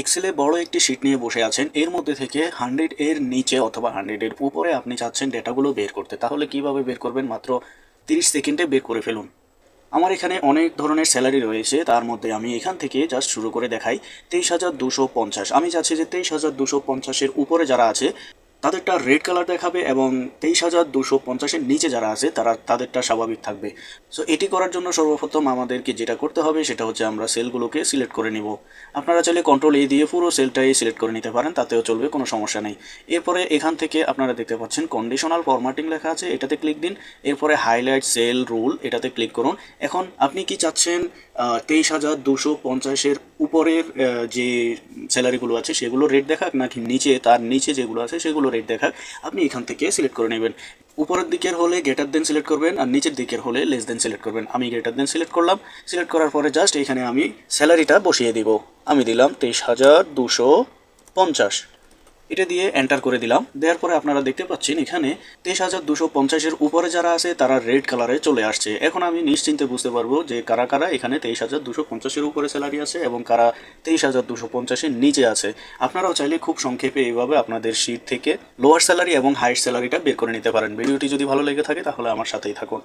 এক্সেলে বড় একটি শিট নিয়ে বসে আছেন। এর মধ্যে থেকে হান্ড্রেড এর নিচে অথবা হান্ড্রেড এর উপরে আপনি চাচ্ছেন ডেটাগুলো বের করতে। তাহলে কীভাবে বের করবেন? মাত্র তিরিশ সেকেন্ডে বের করে ফেলুন। আমার এখানে অনেক ধরনের স্যালারি রয়েছে। তার মধ্যে আমি এখান থেকে জাস্ট শুরু করে দেখাই। তেইশ হাজার দুশো পঞ্চাশ। আমি চাচ্ছি যে তেইশ হাজার দুশো পঞ্চাশের উপরে যারা আছে তাদেরটা রেড কালার দেখাবে এবং তেইশ হাজার দুশো পঞ্চাশের নিচে যারা আছে, তারা তাদেরটা স্বাভাবিক থাকবে। সো এটি করার জন্য সর্বপ্রথম আমাদেরকে যেটা করতে হবে, সেটা হচ্ছে আমরা সেলগুলোকে সিলেক্ট করে নিব। আপনারা চাইলে কন্ট্রোল এ দিয়ে পুরো সেলটাই সিলেক্ট করে নিতে পারেন, তাতেও চলবে, কোনো সমস্যা নেই। এরপরে এখান থেকে আপনারা দেখতে পাচ্ছেন কন্ডিশনাল ফরম্যাটিং লেখা আছে, এটাতে ক্লিক দিন। এরপরে হাইলাইট সেল রুল এটাতে ক্লিক করুন। এখন আপনি কি চাচ্ছেন তেইশ হাজার দুশো পঞ্চাশের উপরের যে স্যালারিগুলো আছে সেগুলো রেট দেখাক, নাকি নিচে, তার নিচে যেগুলো আছে সেগুলো রেট দেখাক। আপনি এখান থেকে সিলেক্ট করে নেবেন। উপরের দিকের হলে গ্রেটার দেন সিলেক্ট করবেন আর নিচের দিকের হলে লেস দেন সিলেক্ট করবেন। আমি গ্রেটার দেন সিলেক্ট করলাম। সিলেক্ট করার পরে জাস্ট এখানে আমি স্যালারিটা বসিয়ে দিব। আমি দিলাম তেইশ হাজার দুশো পঞ্চাশ। এটা দিয়ে এন্টার করে দিলাম। দেওয়ার পরে আপনারা দেখতে পাচ্ছেন এখানে তেইশ হাজার দুশো পঞ্চাশের উপরে যারা আছে, তারা রেড কালারে চলে আসছে। এখন আমি নিশ্চিন্তে বুঝতে পারব যে কারা কারা এখানে তেইশ হাজার দুশো পঞ্চাশের উপরে স্যালারি আছে এবং কারা তেইশ হাজার দুশো পঞ্চাশের নিচে আছে। আপনারাও চাইলে খুব সংক্ষেপে এইভাবে আপনাদের শীট থেকে লোয়ার স্যালারি এবং হাইট স্যালারিটা বের করে নিতে পারেন। ভিডিওটি যদি ভালো লেগে থাকে, তাহলে আমার সাথেই থাকুন।